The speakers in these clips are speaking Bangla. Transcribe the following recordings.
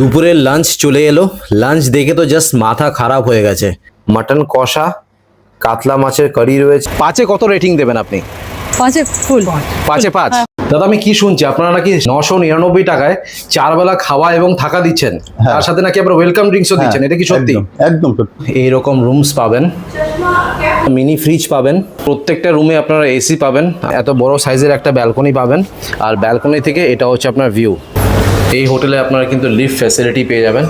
দুপুরের লাঞ্চ চলে এলো। লাঞ্চ দেখে তো জাস্ট মাথা খারাপ হয়ে গেছে। মাটন কষা কাতলা মাছের কারি রয়েছে। পাঁচে কত রেটিং দেবেন আপনি? পাঁচে ফুল পাঁচে পাঁচ? দাদা আমি কি শুনছি? আপনারা নাকি নশো নিরানব্বই টাকায় চার বেলা খাওয়া এবং থাকা দিচ্ছেন। তার সাথে নাকি আপনারা ওয়েলকাম ড্রিঙ্কসও দিচ্ছেন। এটা কি সত্যি? একদম, একদম এইরকম রুমস পাবেন। মিনি ফ্রিজ পাবেন। প্রত্যেকটা রুমে আপনারা এসি পাবেন। এত বড় সাইজের একটা ব্যালকনি পাবেন। আর ব্যালকনি থেকে এটা হচ্ছে আপনার ভিউ এই হোটেলে আপনারা কিন্তু লিফট ফ্যাসিলিটি পেয়ে যাবেন।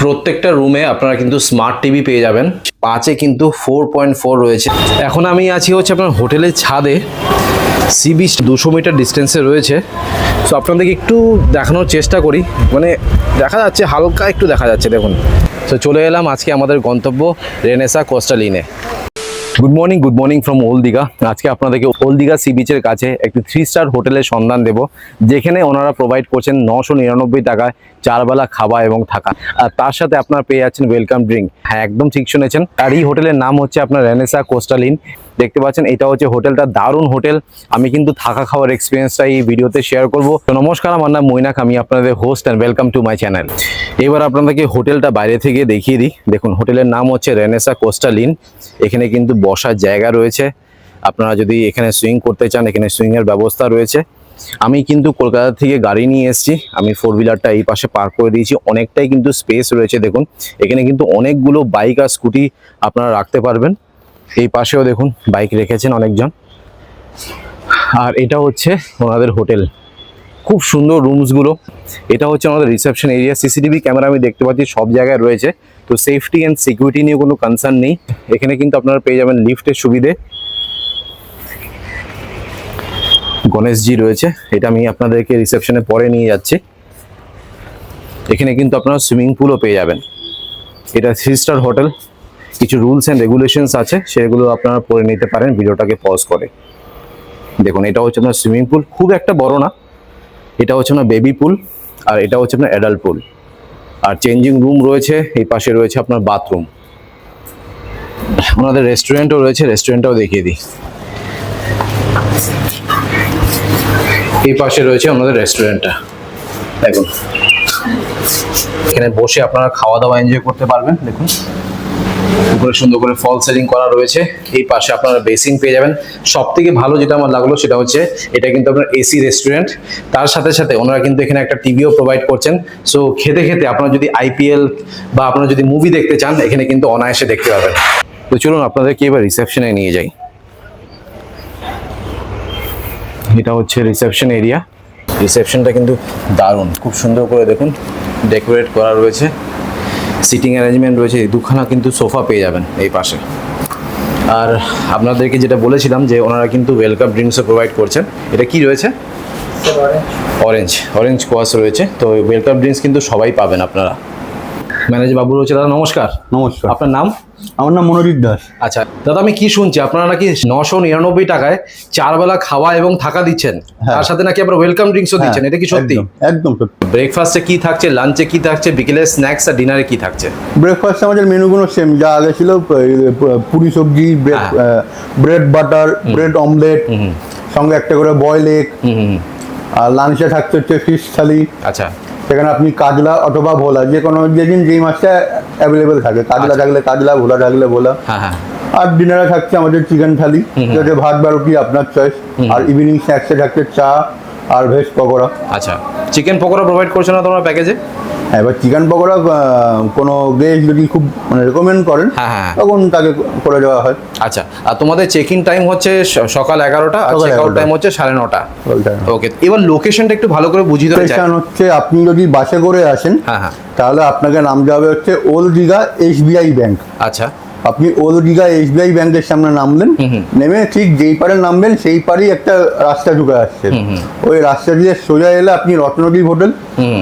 প্রত্যেকটা রুমে আপনারা কিন্তু স্মার্ট টিভি পেয়ে যাবেন। পাঁচে কিন্তু ফোর পয়েন্ট ফোর রয়েছে। এখন আমি আছি হচ্ছে আপনার হোটেলের ছাদে। সি বিচ দুশো মিটার ডিস্টেন্সে রয়েছে। সো আপনাদেরকে একটু দেখানোর চেষ্টা করি। মানে দেখা যাচ্ছে, হালকা একটু দেখা যাচ্ছে, দেখুন। তো চলে এলাম আজকে আমাদের গন্তব্য Renaissance কোস্টালিনে। Good morning good morning from old Digha আজকে আপনাদেরকে ওল্ড দীঘা সি বিচের কাছে একটি থ্রি স্টার হোটেলের সন্ধান দেব, যেখানে ওনারা প্রোভাইড করছেন নশো নিরানব্বই টাকায় চারবেলা খাওয়া এবং থাকা। আর তার সাথে আপনারা পেয়ে যাচ্ছেন ওয়েলকাম ড্রিঙ্ক হ্যাঁ একদম ঠিক শুনেছেন। আর এই হোটেলের নাম হচ্ছে আপনার রেনেসা কোস্টালিন দেখতে পাচ্ছেন, এটা হচ্ছে হোটেলটা। দারুণ হোটেল। আমি কিন্তু থাকা খাওয়ার এক্সপিরিয়েন্সটা এই ভিডিওতে শেয়ার করব। তো নমস্কার, আমার নাম মৈনাক। আমি আপনাদের host and welcome to my channel এবার আপনাদেরকে হোটেলটা বাইরে থেকে দেখিয়ে দিই। দেখুন, হোটেলের নাম হচ্ছে রেনেসা কোস্টালিন এখানে কিন্তু বসার জায়গা রয়েছে। আপনারা যদি এখানে সুইং করতে চান, এখানে সুইংয়ের ব্যবস্থা রয়েছে। আমি কিন্তু কলকাতা থেকে গাড়ি নিয়ে এসেছি। আমি ফোর হুইলারটা এই পাশে পার্ক করে দিয়েছি। অনেকটাই কিন্তু স্পেস রয়েছে, দেখুন। এখানে কিন্তু অনেকগুলো বাইক আর স্কুটি আপনারা রাখতে পারবেন। এই পাশেও দেখুন বাইক রেখেছেন অনেকজন। আর এটা হচ্ছে ওনাদের হোটেল। খুব সুন্দর রুমসগুলো এটা হচ্ছে আমাদের রিসেপশন এরিয়া সিসিটিভি ক্যামেরা আমি দেখতে পাচ্ছি, সব জায়গায় রয়েছে। তো সেফটি অ্যান্ড সিকিউরিটি নিয়ে কোনো কনসার্ন নেই। এখানে কিন্তু আপনারা পেয়ে যাবেন লিফটের সুবিধে। গণেশজি রয়েছে। এটা আমি আপনাদেরকে রিসেপশনে পরে নিয়ে যাচ্ছি। এখানে কিন্তু আপনারা সুইমিং পুলও পেয়ে যাবেন। এটা থ্রি স্টার হোটেল কিছু রুলস অ্যান্ড রেগুলেশনস আছে, সেগুলো আপনারা পড়ে নিতে পারেন, ভিডিওটাকে পজ করে। দেখুন, এটা হচ্ছে আপনার সুইমিং পুল খুব একটা বড় না। এটা হচ্ছে আপনার বেবি পুল আর এটা হচ্ছে আপনার অ্যাডাল্ট পুল আর চেঞ্জিং রুম রয়েছে, এই পাশে রয়েছে আপনার বাথরুম ওনাদের রেস্টুরেন্টও রয়েছে রেস্টুরেন্টটাও দেখিয়ে দিই। এই পাশে রয়েছে আমাদের রেস্টুরেন্টটা দেখুন। এখানে বসে আপনারা খাওয়া দাওয়া এনজয় করতে পারবেন, দেখুন। উপরে সুন্দর করে ফল সেলিং করা রয়েছে। এই পাশে আপনারা বেসিন পেয়ে যাবেন। সব থেকে ভালো যেটা আমার লাগল সেটা হচ্ছে, এটা কিন্তু আপনার এসি রেস্টুরেন্ট তার সাথে সাথে ওনারা কিন্তু এখানে একটা টিভিও প্রোভাইড করছেন। সো খেতে খেতে আপনারা যদি আইপিএল বা আপনারা যদি মুভি দেখতে চান, এখানে কিন্তু অনায়াসে দেখতে পাবেন। তো চলুন, আপনাদেরকে এবার রিসেপশনে নিয়ে যাই। এটা হচ্ছে রিসেপশন এরিয়া রিসেপশনটা কিন্তু দারুণ। খুব সুন্দর করে দেখুন। ডেকোরেট করা রয়েছে। সিটিং অ্যারেঞ্জমেন্ট রয়েছে দুখানা কিন্তু সোফা পেয়ে যাবেন এই পাশে। আর আপনাদেরকে যেটা বলেছিলাম যে ওনারা কিন্তু ওয়েলকাম ড্রিঙ্কসও প্রোভাইড করছেন এটা কি রয়েছে? অরেঞ্জ অরেঞ্জ কোয়াস রয়েছে তো ওয়েলকাম ড্রিঙ্কস কিন্তু সবাই পাবেন আপনারা। ম্যানেজার বাবু রয়েছে দাদা নমস্কার। নমস্কার। আপনার নাম? আমার নাম মনোজিৎ দাস। আচ্ছা দাদা আমি কি শুনছি? আপনারা নাকি নশো নিরানব্বই টাকায় চার বেলা খাওয়া এবং থাকা দিচ্ছেন। হ্যাঁ। তার সাথে নাকি আপনারা ওয়েলকাম ড্রিঙ্কসও দিচ্ছেন। এটা কি সত্যি? একদম, সত্যি। ব্রেকফাস্টে কি থাকছে? লাঞ্চে কি থাকছে? বিকেলে স্ন্যাক্স আর ডিনারে কি থাকছে? ব্রেকফাস্ট আমাদের মেনুগুলো সেম যা আগে ছিল পুরি সবজি ব্রেড হ্যাঁ। বাটার ব্রেড অমলেট সঙ্গে একটা করে বয়েল এগ। আর লাঞ্চে থাকছে হচ্ছে ফিশ থালি আচ্ছা। সেখানে আপনি কাজলা অথবা ভোলা যে কোনো যেদিন যেই মাছটা অ্যাভেলেবেল থাকে কাজলা আচ্ছা। থাকলে কাজলা ভোলা থাকলে ভোলা। হ্যাঁ হ্যাঁ। আর ডিনারে থাকছে আমাদের চিকেন থালি যাতে ভাত বা রুটি আপনার চয়েস আর ইভিনিং স্ন্যাক্সে থাকছে চা আর ভেজ পকোড়া। আচ্ছা। চিকেন পকোড়া প্রোভাইড করছে না তোমার প্যাকেজে হ্যাঁ এবার চিকেন পকোড়া কোনো গেস্ট যদি খুব মানে রেকমেন্ড করেন হ্যাঁ, হ্যাঁ। তখন তাকে করে দেওয়া হয়। আচ্ছা আর তোমাদের চেক ইন টাইম হচ্ছে সকাল এগারোটা আর চেক আউট টাইম হচ্ছে সাড়ে নটা। ওকে এবার লোকেশনটা একটু ভালো করে বুঝিয়ে দেওয়া স্টেশন হচ্ছে আপনি যদি বাসে করে আসেন হ্যাঁ হ্যাঁ। তাহলে আপনাকে নামতে হবে হচ্ছে ওল্ড দীঘা এসবিআই ব্যাংক। আচ্ছা। আপনি ওল্ড দীঘা এসবিআই ব্যাংকের সামনে নামলেন নেমে ঠিক যেই পারে নামবেন সেই পারেই একটা রাস্তা ঢুকে আসছে। ওই রাস্তা দিয়ে সোজা এলে আপনি রত্নদ্বীপ হোটেল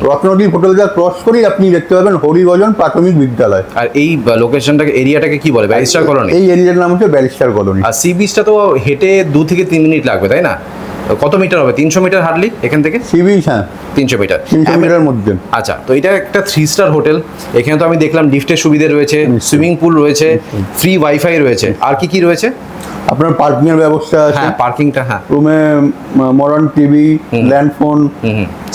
রত্নদ্বীপ হোটেলটা ক্রস করেই আপনি দেখতে পাবেন হরিভজন প্রাথমিক বিদ্যালয়। আর এই লোকেশনটাকে এরিয়াটাকে কি বলে? ব্যারিস্টার কলোনি এই এরিয়ার নাম হচ্ছে ব্যারিস্টার কলোনি আর সি বিচটা তো হেঁটে দু থেকে তিন মিনিট লাগবে তাই না? কত মিটার হবে? তিনশো মিটার হার্ডলি এখান থেকে? সিবি হ্যাঁ। তিনশো মিটার। তিনশো মিটারের মধ্যে। আচ্ছা তো এটা একটা থ্রি স্টার হোটেল। এখানে তো আমি দেখলাম লিফটের সুবিধে রয়েছে সুইমিং পুল রয়েছে ফ্রি ওয়াইফাই রয়েছে। আর কি কি রয়েছে? আপনার পার্কিং এর ব্যবস্থা আছে। হ্যাঁ পার্কিংটা হ্যাঁ। রুমে modern TV landphone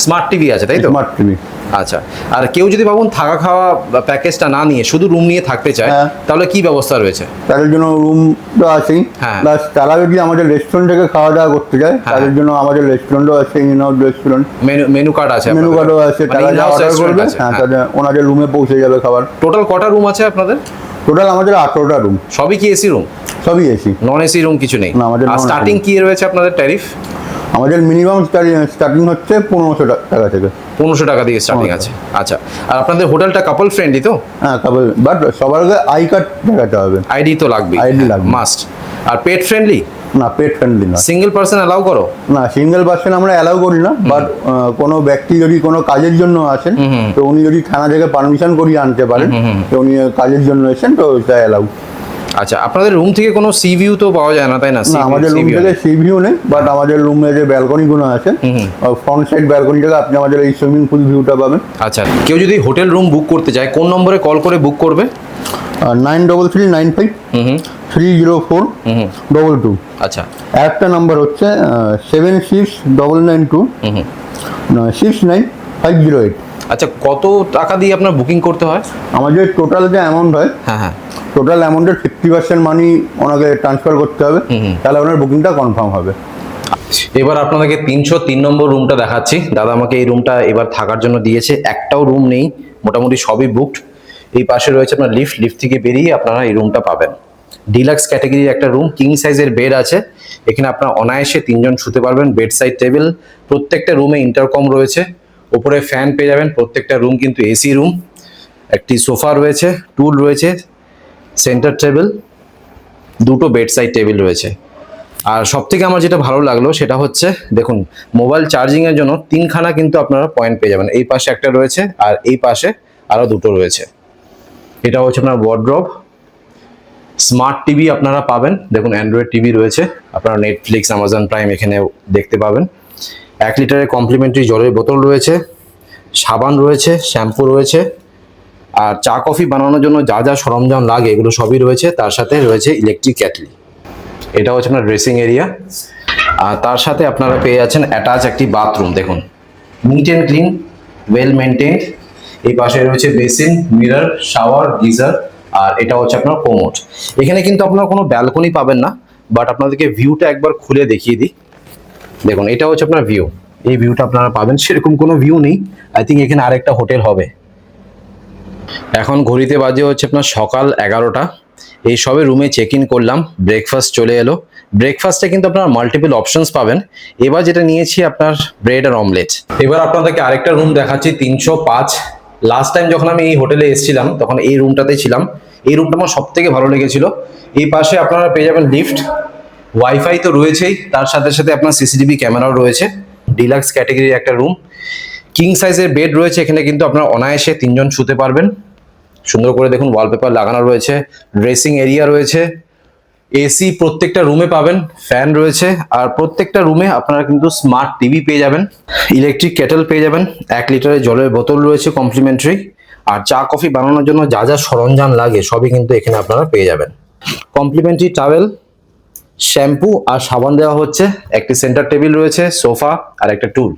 smart TV আছে তাই তো? স্মার্ট টিভি আচ্ছা আর কেউ যদি ভাবুন থাকা খাওয়া প্যাকেজটা না নিয়ে শুধু রুম নিয়ে থাকতে চায় হ্যাঁ। তাহলে কি ব্যবস্থা রয়েছে? তাদের জন্য রুম তো আছেই। হ্যাঁ। প্লাস তারা যদি আমাদের রেস্টুরেন্ট থেকে খাওয়া দাওয়া করতে যায় হ্যাঁ। তাদের জন্য আমাদের রেস্টুরেন্টও আছে in out restaurant menu menu card আছে মেনু কার্ডও আছে তারা যা অর্ডার করবে। হ্যাঁ তাদের ওনাদের রুমে পৌঁছে যাবে খাবার। টোটাল কটা রুম আছে আপনাদের? টোটাল আমাদের আঠেরোটা রুম সবই কি এসি রুম সবই এসি নন এসি রুম কিছু নেই। আমাদের আর স্টার্টিং কি রয়েছে আপনাদের ট্যারিফ আমাদের মিনিমাম স্টার্টিং হচ্ছে পনেরোশো টাকা থেকে। পনেরোশো টাকা দিয়ে স্টার্টিং আছে। আচ্ছা আর আপনাদের হোটেলটা কাপল ফ্রেন্ডলি তো? হ্যাঁ তবে বাট সবার আগে আই কার্ড দেখাতে হবে। আইডি তো লাগবে আইডি লাগবে। মাস্ট আর পেট ফ্রেন্ডলি না পেট ফ্রেন্ডলি না সিঙ্গেল পার্সন অ্যালাউ করো? না সিঙ্গেল পার্সন আমরা অ্যালাউ করি না বাট কোনো ব্যক্তি যদি কোনো কাজের জন্য আসেন তো উনি যদি থানা থেকে পারমিশন করিয়ে আনতে পারেন তো উনি কাজের জন্য এসেন তো ওটা অ্যালাউ আচ্ছা আপনাদের রুম থেকে কোনো সি ভিউ তো পাওয়া যায় না তাই না? না আমাদের রুম থেকে সি ভিউ নেই বাট আমাদের রুমে যে ব্যালকনিগুলো আছে ফ্রন্ট সাইড ব্যালকনি থেকে আপনি আমাদের এই সুইমিং পুল ভিউটা পাবেন। আচ্ছা কেউ যদি হোটেল রুম বুক করতে চায় কোন নম্বরে কল করে বুক করবে? Nine double three nine five three zero four double two আচ্ছা। একটা নাম্বার হচ্ছে seven six double nine two six nine five zero eight আচ্ছা কত টাকা দিয়ে আপনার বুকিং করতে হয়? আমাদের টোটাল যে অ্যামাউন্ট হয় হ্যাঁ হ্যাঁ। টোটাল অ্যামাউন্টের ফিফটি পার্সেন্ট মানি ওনাকে ট্রান্সফার করতে হবে। তাহলে ওনার বুকিংটা কনফার্ম হবে। এবার আপনাদেরকে তিনশো তিন নম্বর রুমটা দেখাচ্ছি। দাদা আমাকে এই রুমটা এবার থাকার জন্য দিয়েছে। একটাও রুম নেই মোটামুটি সবই বুকড এই পাশে রয়েছে আপনার লিফট লিফট থেকে বেরিয়ে আপনারা এই রুমটা পাবেন। ডিলাক্স ক্যাটাগরির একটা রুম কিং সাইজের বেড আছে। এখানে আপনার অনায়াসে তিনজন শুতে পারবেন বেড সাইড টেবিল প্রত্যেকটা রুমে ইন্টারকম রয়েছে। ওপরে ফ্যান পেয়ে যাবেন। প্রত্যেকটা রুম কিন্তু এসি রুম একটি সোফা রয়েছে টুল রয়েছে সেন্টার টেবিল দুটো বেড সাইড টেবিল রয়েছে। আর সব থেকে আমার যেটা ভালো লাগল সেটা হচ্ছে, দেখুন মোবাইল চার্জিং এর জন্য তিনখানা কিন্তু আপনারা পয়েন্ট পেয়ে যাবেন। এই পাশে একটা রয়েছে আর এই পাশে আরও দুটো রয়েছে। এটা হচ্ছে আপনার ওয়ার্ড্রপ স্মার্ট টিভি আপনারা পাবেন। দেখুন অ্যান্ড্রয়েড টিভি রয়েছে। আপনারা নেটফ্লিক্স অ্যামাজন প্রাইম এখানে দেখতে পাবেন। এক লিটারের কমপ্লিমেন্টারি জলের বোতল রয়েছে, সাবান রয়েছে শ্যাম্পু রয়েছে, আর চা, কফি বানানোর জন্য যা যা সরঞ্জাম লাগে এগুলো সবই রয়েছে, তার সাথে রয়েছে ইলেকট্রিক ক্যাটলি এটা হচ্ছে আপনার ড্রেসিং এরিয়া আর তার সাথে আপনারা পেয়ে যাচ্ছেন অ্যাটাচ একটি বাথরুম দেখুন। Neat and clean well maintained এই পাশে রয়েছে বেসিন মিরর শাওয়ার গিজার আর এটা হচ্ছে আপনার কোমোট এখানে কিন্তু আপনারা কোনো ব্যালকনি পাবেন না বাট আপনাদেরকে ভিউটা একবার খুলে দেখিয়ে দিই। দেখুন, এটা হচ্ছে আপনার ভিউ এই ভিউটা আপনারা পাবেন, সেরকম কোনো ভিউ নেই। আই থিঙ্ক এখানে আরেকটা হোটেল হবে। এখন ঘড়িতে বাজে হচ্ছে আপনার সকাল এগারোটা। এই সবে রুমে চেক ইন করলাম ব্রেকফাস্ট চলে এলো। ব্রেকফাস্টে কিন্তু আপনার মাল্টিপল অপশনস পাবেন। এবার যেটা নিয়েছি আপনার ব্রেড আর অমলেট এবার আপনাদেরকে আরেকটা রুম দেখাচ্ছি, তিনশো পাঁচ। লাস্ট টাইম যখন আমি এই হোটেলে এসেছিলাম, তখন এই রুমটাতে ছিলাম। এই রুমটা আমার সব থেকে ভালো লেগেছিল। এই পাশে আপনারা পেয়ে যাবেন লিফট ওয়াইফাই তো রয়েছেই, তার সাথে সাথে আপনার সিসিটিভি ক্যামেরাও রয়েছে ডিলাক্স ক্যাটাগরির একটা রুম কিং সাইজের বেড রয়েছে, এখানে কিন্তু আপনারা অনায়াসে তিনজন শুতে পারবেন। সুন্দর করে দেখুন ওয়ালপেপার লাগানো রয়েছে ড্রেসিং এরিয়া রয়েছে এসি প্রত্যেকটা রুমে পাবেন ফ্যান রয়েছে, আর প্রত্যেকটা রুমে আপনারা কিন্তু স্মার্ট টিভি পেয়ে যাবেন ইলেকট্রিক কেটেল পেয়ে যাবেন, এক লিটারের জলের বোতল রয়েছে কমপ্লিমেন্টারি আর চা কফি বানানোর জন্য যা যা সরঞ্জাম লাগে, সবই কিন্তু এখানে আপনারা পেয়ে যাবেন। কমপ্লিমেন্টারি টাওয়েল শ্যাম্পু আর সাবান দেওয়া হচ্ছে। একটি সেন্টার টেবিল রয়েছে, সোফা আর একটা টুল।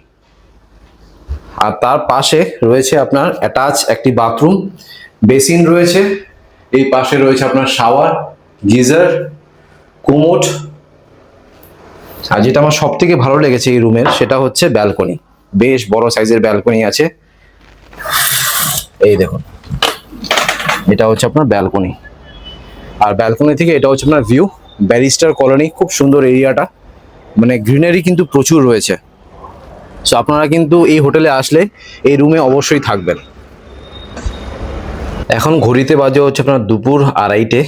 আর তার পাশে রয়েছে আপনার অ্যাটাচ একটি বাথরুম। বেসিন রয়েছে, এই পাশে রয়েছে আপনার শাওয়ার, গিজার, কুমোট। আর যেটা আমার সব থেকে ভালো লেগেছে এই রুমের, সেটা হচ্ছে ব্যালকনি। বেশ বড় সাইজের ব্যালকনি আছে। এই দেখুন, এটা হচ্ছে আপনার ব্যালকনি। আর ব্যালকনি থেকে এটা হচ্ছে আপনার ভিউ। ব্যারিস্টার কলোনি, খুব সুন্দর এরিয়াটা। মানে গ্রিনারি কিন্তু প্রচুর রয়েছে। সো আপনারা কিন্তু এই হোটেলে আসলে এই রুমে অবশ্যই থাকবেন। এখন ঘড়িতে বাজে হচ্ছে আপনার দুপুর আড়াইটে।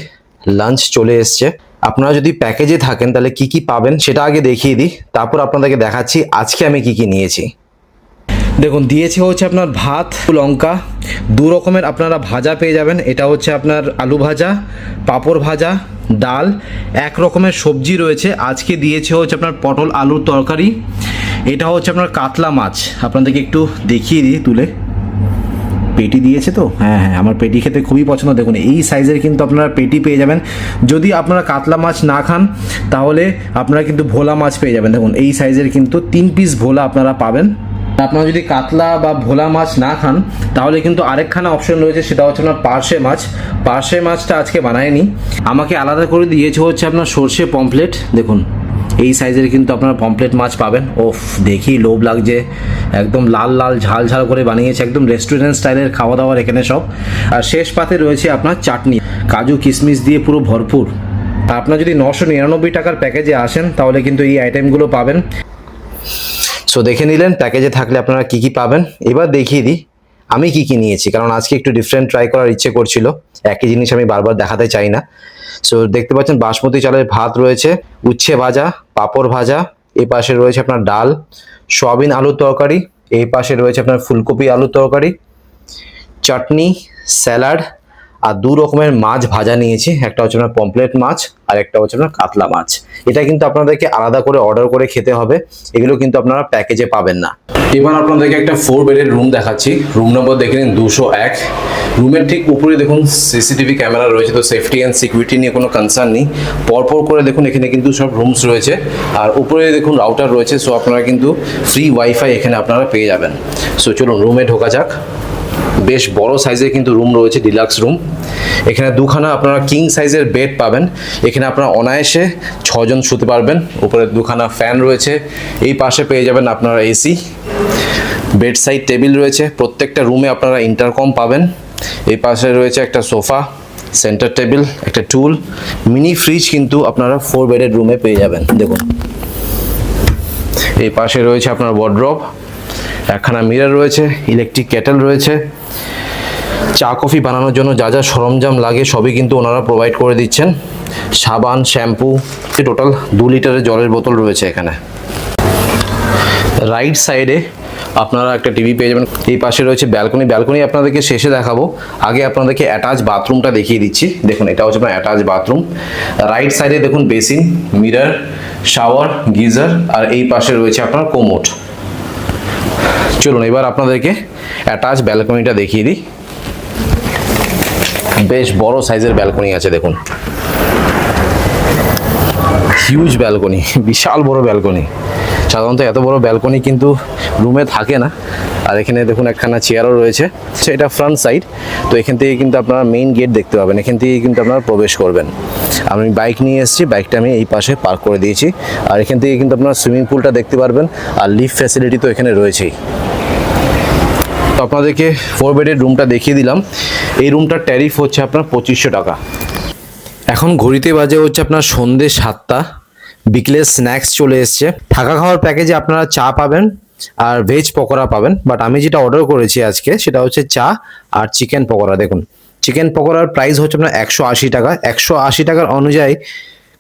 লাঞ্চ চলে এসছে। আপনারা যদি প্যাকেজে থাকেন, তাহলে কি কি পাবেন সেটা আগে দেখিয়ে দিই। তারপর আপনাদেরকে দেখাচ্ছি, আজকে আমি কি কি নিয়েছি। দেখুন, দিয়েছে হচ্ছে আপনার ভাত, লঙ্কা। দু রকমের আপনারা ভাজা পেয়ে যাবেন। এটা হচ্ছে আপনার আলু ভাজা, পাঁপড় ভাজা ডাল, এক রকমের সবজি রয়েছে। আজকে দিয়েছে হচ্ছে আপনার পটল আলুর তরকারি। এটা হচ্ছে আপনার কাতলা মাছ। আপনাদেরকে একটু দেখিয়ে দিই, তুলে। পেটি দিয়েছে তো? হ্যাঁ হ্যাঁ আমার পেটি খেতে খুবই পছন্দ। দেখুন, এই সাইজের কিন্তু আপনারা পেটি পেয়ে যাবেন। যদি আপনারা কাতলা মাছ না খান, তাহলে আপনারা কিন্তু ভোলা মাছ পেয়ে যাবেন। দেখুন, এই সাইজের কিন্তু তিন পিস ভোলা আপনারা পাবেন। আপনারা যদি কাতলা বা ভোলা মাছ না খান, তাহলে কিন্তু আরেকখানা অপশন রয়েছে, সেটা হচ্ছে আপনার পার্শে মাছ। পার্শে মাছটা আজকে বানায়নি আমাকে আলাদা করে দিয়েছে হচ্ছে আপনার সর্ষে পমপ্লেট দেখুন, এই সাইজের কিন্তু আপনারা পমপ্লেট মাছ পাবেন। ওফ, দেখি লোভ লাগছে। একদম লাল লাল, ঝাল ঝাল করে বানিয়েছে, একদম রেস্টুরেন্ট স্টাইলের খাওয়া দাওয়ার এখানে সব। আর শেষ পাতে রয়েছে আপনার চাটনি। কাজু কিশমিশ দিয়ে পুরো ভরপুর। আপনার যদি নশো নিরানব্বই টাকার প্যাকেজে আসেন, তাহলে কিন্তু এই আইটেমগুলো পাবেন। সো দেখে নিলেন প্যাকেজে থাকলে আপনারা কি কি পাবেন? এবার দেখিয়ে দিই, আমি কি কি নিয়েছি, কারণ আজকে একটু ডিফারেন্ট ট্রাই করার ইচ্ছে করছিল। একই জিনিস আমি বারবার দেখাতে চাই না। সো দেখতে পাচ্ছেন, বাসমতি চালের ভাত রয়েছে, উচ্ছে ভাজা, পাঁপড় ভাজা এই পাশে রয়েছে আপনার ডাল, সয়াবিন আলুর তরকারি এই পাশে রয়েছে আপনার ফুলকপি আলুর তরকারি, চাটনি, স্যালাড আর দু রকমের মাছ ভাজা নিয়েছি। একটা হচ্ছে আপনার পমপ্লেট মাছ আর একটা হচ্ছে আপনার কাতলা মাছ। এটা কিন্তু আপনাদেরকে আলাদা করে অর্ডার করে খেতে হবে। এগুলো কিন্তু আপনারা প্যাকেজে পাবেন না। এবার আপনাদেরকে একটা ফোর বেডের রুম দেখাচ্ছি। রুম নম্বর দেখে নিন দুশো এক। রুমের ঠিক উপরে দেখুন সিসিটিভি ক্যামেরা রয়েছে, তো সেফটি অ্যান্ড সিকিউরিটি নিয়ে কোনো কনসার্ন নেই। পরপর করে দেখুন, এখানে কিন্তু সব রুমস রয়েছে। আর উপরে দেখুন রাউটার রয়েছে সো আপনারা কিন্তু ফ্রি ওয়াইফাই এখানে আপনারা পেয়ে যাবেন। সো চলুন রুমে ঢোকা যাক। বেশ বড় সাইজের কিন্তু রুম রয়েছে ডিলাক্স রুম এখানে দুখানা আপনারা কিং সাইজের বেড পাবেন। এখানে আপনারা অনায়াসে ছজন শুতে পারবেন। উপরে দুখানা ফ্যান রয়েছে। এই পাশে পেয়ে যাবেন আপনারা এসি বেড সাইড টেবিল রয়েছে। প্রত্যেকটা রুমে আপনারা ইন্টারকম পাবেন। এই পাশে রয়েছে একটা সোফা সেন্টার টেবিল একটা টুল মিনি ফ্রিজ কিন্তু আপনারা ফোর বেডের রুমে পেয়ে যাবেন। দেখুন। এই পাশে রয়েছে আপনার ওয়ার্ড্রপ একখানা মিরর রয়েছে। ইলেকট্রিক কেটেল রয়েছে। চা কফি বানানোর জন্য যা যা সরঞ্জাম লাগে সবই কিন্তু ওনারা প্রোভাইড করে দিচ্ছেন। সাবান, শ্যাম্পু টোটাল দু লিটারের জলের বোতল রয়েছে এখানে। রাইট সাইডে আপনারা একটা টিভি পেয়ে যাবেন। এই পাশে রয়েছে ব্যালকনি ব্যালকনি আপনাদেরকে শেষে দেখাবো। আগে আপনাদেরকে অ্যাটাচ বাথরুমটা দেখিয়ে দিচ্ছি। দেখুন, এটা হচ্ছে আপনার অ্যাটাচ বাথরুম রাইট সাইডে দেখুন বেসিন মিরর শাওয়ার গিজার আর এই পাশে রয়েছে আপনার কোমোট চলুন, এবার আপনাদেরকে অ্যাটাচ ব্যালকনিটা দেখিয়ে দিই। বেশ বড় সাইজের ব্যালকনি আছে, দেখুন। হিউজ ব্যালকনি, বিশাল বড় ব্যালকনি। সাধারণত এত বড় ব্যালকনি কিন্তু রুমে থাকে না। আর এখানে দেখুন একখানা চেয়ারও রয়েছে। এটা ফ্রন্ট সাইড। তো এখান থেকে কিন্তু আপনারা মেইন গেট দেখতে পাবেন। এখান থেকে কিন্তু আপনারা প্রবেশ করবেন। আমি বাইক নিয়ে এসেছি। বাইকটা আমি এই পাশে পার্ক করে দিয়েছি। আর এখান থেকে কিন্তু আপনারা সুইমিং পুলটা দেখতে পারবেন। আর লিফট ফ্যাসিলিটি তো এখানে রয়েছেই। আপনাদেরকে ফোর বেডের রুমটা দেখিয়ে দিলাম। এই রুমটার ট্যারিফ হচ্ছে আপনার পঁচিশশো টাকা। এখন ঘড়িতে বাজে হচ্ছে আপনার সন্ধে সাতটা। বিকেলের স্ন্যাক্স চলে এসছে। থাকা খাওয়ার প্যাকেজে আপনারা চা পাবেন আর ভেজ পকোড়া পাবেন। বাট আমি যেটা অর্ডার করেছি আজকে, সেটা হচ্ছে চা আর চিকেন পকোড়া। দেখুন চিকেন পকোড়ার প্রাইস হচ্ছে আপনার একশো আশি টাকা। একশো আশি টাকার অনুযায়ী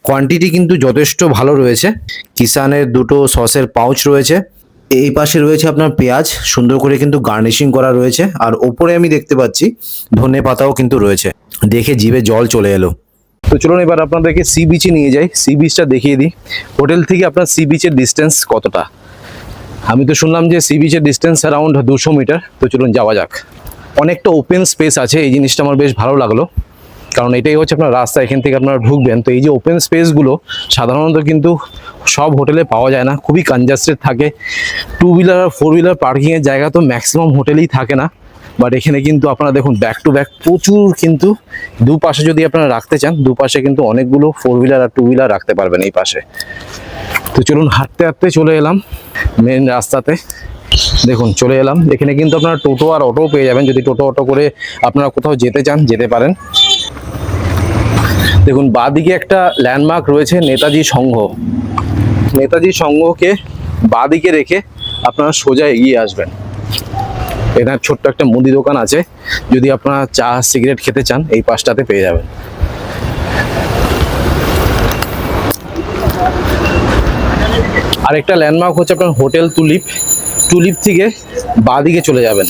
কোয়ান্টিটি কিন্তু যথেষ্ট ভালো রয়েছে। কিষানের দুটো সসের পাউচ রয়েছে। এই পাশে রয়েছে আপনার পেঁয়াজ। সুন্দর করে কিন্তু গার্নিশিং করা রয়েছে। আর ওপরে আমি দেখতে পাচ্ছি, ধনে পাতাও কিন্তু রয়েছে। দেখে জিভে জল চলে এলো। তো চলুন এবার আপনাদেরকে সি বিচে নিয়ে যাই। সি বিচটা দেখিয়ে দিই। হোটেল থেকে আপনার সি বিচের ডিস্টেন্স কতটা? আমি তো শুনলাম যে সি বিচের ডিস্টেন্স অ্যারাউন্ড দুশো মিটার। তো চলুন যাওয়া যাক। অনেকটা ওপেন স্পেস আছে। এই জিনিসটা আমার বেশ ভালো লাগল। কারণ এটাই হচ্ছে আপনার রাস্তা, এখান থেকে আপনারা ঢুকবেন। তো এই যে ওপেন স্পেসগুলো সাধারণত কিন্তু সব হোটেলে পাওয়া যায় না, খুবই কনজাস্টেড থাকে। টু হুইলার আর ফোর হুইলার পার্কিংয়ের জায়গা তো ম্যাক্সিমাম হোটেলেই থাকে না। বাট এখানে কিন্তু আপনারা দেখুন ব্যাক টু ব্যাক প্রচুর কিন্তু দুপাশে যদি আপনারা রাখতে চান, দুপাশে কিন্তু অনেকগুলো ফোর হুইলার আর টু হুইলার রাখতে পারবেন এই পাশে। তো চলুন, হাঁটতে হাঁটতে চলে এলাম মেন রাস্তাতে। দেখুন, চলে এলাম। এখানে কিন্তু আপনারা টোটো আর অটো পেয়ে যাবেন। যদি টোটো অটো করে আপনারা কোথাও যেতে চান, যেতে পারেন। দেখুন, বাঁদিকে একটা ল্যান্ডমার্ক রয়েছে নেতাজি সংঘ। নেতাজি সংঘকে বাঁদিকে রেখে আপনারা সোজা এগিয়ে আসবেন। এখানে ছোট্ট একটা মুদি দোকান আছে, যদি আপনারা চা, সিগারেট খেতে চান, এই পাশটাতে পেয়ে যাবেন। আরেকটা ল্যান্ডমার্ক হচ্ছে আপনার হোটেল টুলিপ টুলিপ থেকে বাঁদিকে চলে যাবেন।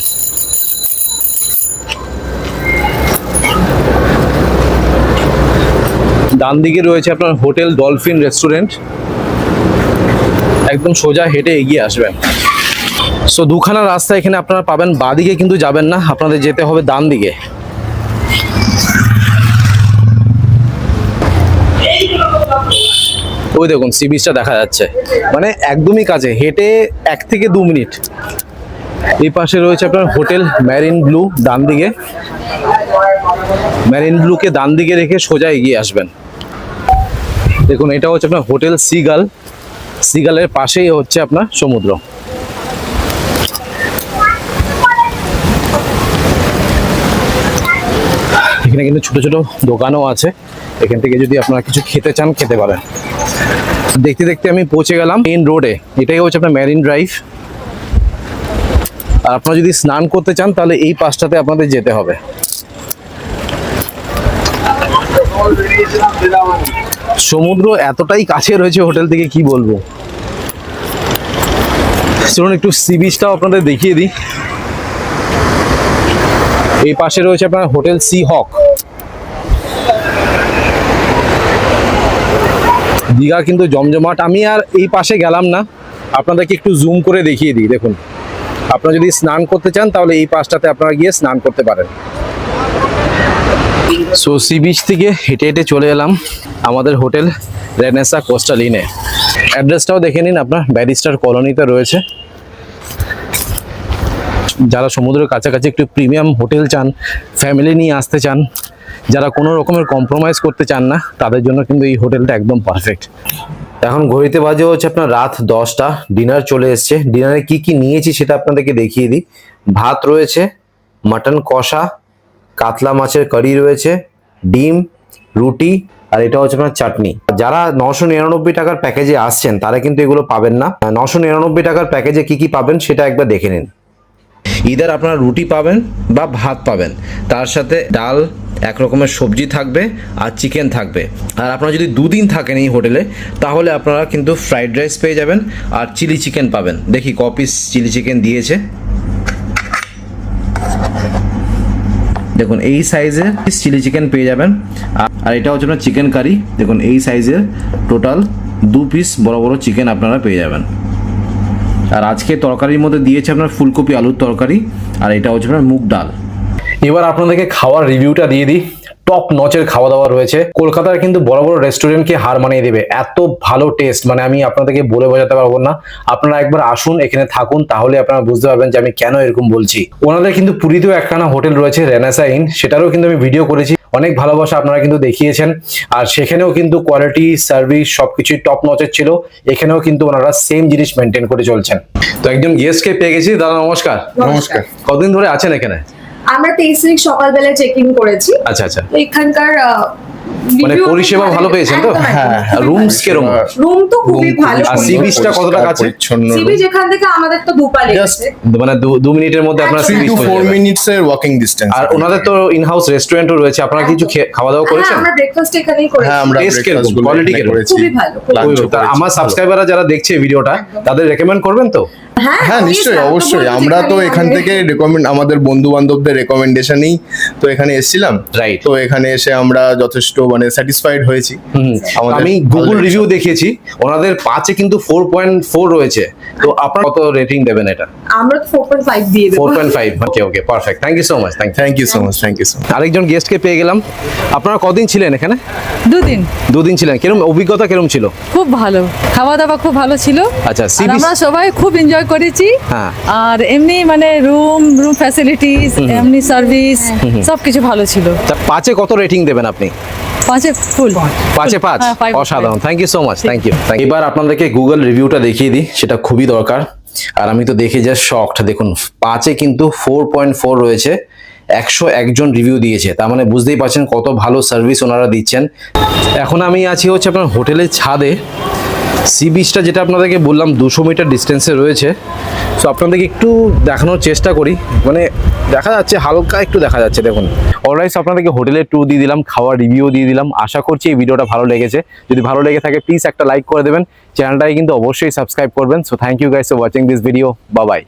ডান দিকে রয়েছে আপনার হোটেল ডলফিন রেস্টুরেন্ট। একদম সোজা হেঁটে এগিয়ে আসবেন। সো দুখানা রাস্তা এখানে আপনারা পাবেন, বাদিকে কিন্তু যাবেন না, আপনাদের যেতে হবে ডান দিকে। ওই দেখুন, সি বিচটা দেখা যাচ্ছে। মানে একদমই কাছে, হেঁটে এক থেকে দু মিনিট। এই পাশে রয়েছে আপনার হোটেল ম্যারিন ব্লু, ডান দিকে। ম্যারিন ব্লুকে ডান দিকে রেখে সোজা এগিয়ে আসবেন। দেখুন, এটা হচ্ছে আপনার হোটেল সিগাল। সিগালের পাশেই হচ্ছে আপনার সমুদ্র। এখানে কিন্তু ছোট ছোট দোকানও আছে। এখান থেকে যদি আপনারা কিছু খেতে চান, খেতে পারেন। দেখতে দেখতে আমি পৌঁছে গেলাম মেইন রোডে এটাই হচ্ছে আপনার ম্যারিন ড্রাইভ আর আপনারা যদি স্নান করতে চান, তাহলে এই পাশটাতে আপনাদের যেতে হবে। সমুদ্র এতটাই কাছে রয়েছে হোটেল থেকে কি বলব? চলুন একটু সি বিচটাও আপনাদের দেখিয়ে দিই। এই পাশে রয়েছে আপনার হোটেল সি হক দীঘা কিন্তু জমজমাট। আমি আর এই পাশে গেলাম না। আপনাদেরকে একটু জুম করে দেখিয়ে দিই, দেখুন। আপনারা যদি স্নান করতে চান, তাহলে এই পাশটাতে আপনারা গিয়ে স্নান করতে পারেন। সো সি বিচ থেকে হেঁটে হেঁটে চলে এলাম আমাদের হোটেল রেনেসা কোস্টাল ইনে অ্যাড্রেসটাও দেখে নিন আপনার ব্যারিস্টার কলোনিতে রয়েছে। যারা সমুদ্রের কাছাকাছি একটু প্রিমিয়াম হোটেল চান ফ্যামিলি নিয়ে আসতে চান, যারা কোনো রকমের কম্প্রোমাইজ করতে চান না, তাদের জন্য কিন্তু এই হোটেলটা একদম পারফেক্ট এখন ঘড়িতে বাজে হচ্ছে আপনার রাত দশটা ডিনার চলে এসছে। ডিনারে কি কি নিয়েছি সেটা আপনাদেরকে দেখিয়ে দিই। ভাত রয়েছে মাটন কষা কাতলা মাছের কারি রয়েছে, ডিম, রুটি, আর এটা হচ্ছে আপনার চাটনি। যারা নশো নিরানব্বই টাকার প্যাকেজে আসছেন, তারা কিন্তু এগুলো পাবেন না। নশো নিরানব্বই টাকার প্যাকেজে কি কি পাবেন সেটা একবার দেখে নিন। ইদার আপনারা রুটি পাবেন বা ভাত পাবেন, তার সাথে ডাল, এক রকমের সবজি থাকবে আর চিকেন থাকবে। আর আপনারা যদি দুদিন থাকেন এই হোটেলে, তাহলে আপনারা কিন্তু ফ্রাইড রাইস পেয়ে যাবেন আর চিলি চিকেন পাবেন। দেখি ক পিস চিলি চিকেন দিয়েছে। দেখুন, এই সাইজের চিলি চিকেন পেয়ে যাবেন। আর- এটা হচ্ছে আপনার চিকেন কারি দেখুন, এই সাইজের টোটাল দু পিস বড় বড় চিকেন আপনারা পেয়ে যাবেন। আর আজকে তরকারির মধ্যে দিয়েছে আপনার ফুলকপি আলুর তরকারি। আর এটা হচ্ছে আপনার মুগ ডাল। এবার আপনাদেরকে খাওয়ার রিভিউটা দিয়ে দিই। টপ নচের খাওয়া দাওয়া রয়েছে। কলকাতার কিন্তু বড় বড় রেস্টুরেন্টকে হার মানিয়ে দেবে। এত ভালো টেস্ট মানে আমি আপনাদেরকে বলে বোঝাতে পারব না। আপনারা একবার আসুন এখানে থাকুন তাহলে আপনারা বুঝতে পারবেন যে আমি কেন এরকম বলছি। ওনাদের কিন্তু পুরীতেও একখানা হোটেল রয়েছে রেনাসা ইন সেটারও কিন্তু আমি ভিডিও করেছি। অনেক ভালোবাসা আপনারা কিন্তু দেখিয়েছেন। আর সেখানেও কিন্তু কোয়ালিটি সার্ভিস সবকিছুই টপ নচের ছিল। এখানেও কিন্তু ওনারা সেম জিনিস মেনটেন করে চলছেন। তো একজন গেস্টকে পেয়ে গেছি। দাদা নমস্কার। নমস্কার। কতদিন ধরে আছেন এখানে? আমরা তেইশ তারিখ সকালবেলা চেক ইন করেছি। আচ্ছা আচ্ছা। তো এখানকার মানে পরিষেবা ভালো পেয়েছেন তো? হ্যাঁ রুমস কীরকম? রুম তো খুবই ভালো। আর কতটা কাছে? যেখান থেকে আমাদের তো দুপা লেগেছে মানে দু- দু মিনিটের মধ্যে আপনার Three sea beach টু হয়ে ফোর যাবে। মিনিটস এর ওয়াকিং ডিস্টেন্স আর ওনাদের তো ইন হাউস রেস্টুরেন্টও রয়েছে। আপনারা কিছু খেয়ে- খাওয়া দাওয়া হ্যাঁ করেছেন? আমরা ব্রেকফাস্ট এখানেই করেছি। হ্যাঁ আমরা এখানে? করেছি। খুবই ভালো। আমার সাবস্ক্রাইবাররা যারা দেখছে ভিডিওটা তাদের রেকমেন্ড করবেন তো? হ্যাঁ হ্যাঁ নিশ্চয়ই অবশ্যই। আমরা তো এখান থেকে রেকমেন্ড আমাদের বন্ধু বান্ধবদের রেকমেন্ডেশনেই তো এখানে এসেছিলাম। Right. তো এখানে এসে আমরা যথেষ্ট মানে স্যাটিসফাইড হয়েছি। আমি গুগল রিভিউ দেখেছি ওনাদের পাঁচে কিন্তু ফোর পয়েন্ট ফোর রয়েছে। তো আপনার কত রেটিং দেবেন এটা? আমরা তো ফোর পয়েন্ট ফাইভ দিয়ে দেবো। Four point five okay okay perfect thank you so much thank you so much thank you so much আরেকজন গেস্টকে পেয়ে গেলাম। আপনারা কদিন ছিলেন এখানে? দুদিন। দুদিন ছিলেন কিরম অভিজ্ঞতা কিরম ছিল? খুব ভালো খাওয়া দাওয়া খুব ভালো ছিল। আচ্ছা, আমরা সবাই খুব এনজয় করেছি। হ্যাঁ। আর এমনি মানে রুম রুম ফ্যাসিলিটিস এমনি সার্ভিস সব কিছু ভালো ছিল। তা পাঁচে কত রেটিং দেবেন আপনি? পাঁচে ফুল পাঁচে পাঁচ? হ্যাঁ, অসাধারণ। Thank you so much thank you এবার আপনাদেরকে গুগল রিভিউটা দেখিয়ে দিই সেটা খুবই দরকার। আর আমি তো দেখে যা শকড দেখুন পাঁচে কিন্তু ফোর পয়েন্ট ফোর রয়েছে একশো একজন রিভিউ দিয়েছে। তার মানে বুঝতেই পারছেন কত ভালো সার্ভিস ওনারা দিচ্ছেন। এখন আমি আছি হচ্ছে আপনার হোটেলের ছাদে। সি বিচটা যেটা আপনাদেরকে বললাম, দুশো মিটার ডিস্টেন্সে রয়েছে। সো আপনাদেরকে একটু দেখানোর চেষ্টা করি। মানে দেখা যাচ্ছে, হালকা একটু দেখা যাচ্ছে, দেখুন। অলরাইস আপনাদেরকে হোটেলের ট্যুর দিয়ে দিলাম, খাওয়ার রিভিউ দিয়ে দিলাম। আশা করছি এই ভিডিওটা ভালো লেগেছে। যদি ভালো লেগে থাকে প্লিজ একটা লাইক করে দেবেন। চ্যানেলটাকে কিন্তু অবশ্যই সাবস্ক্রাইব করবেন। So thank you guys for watching this video bye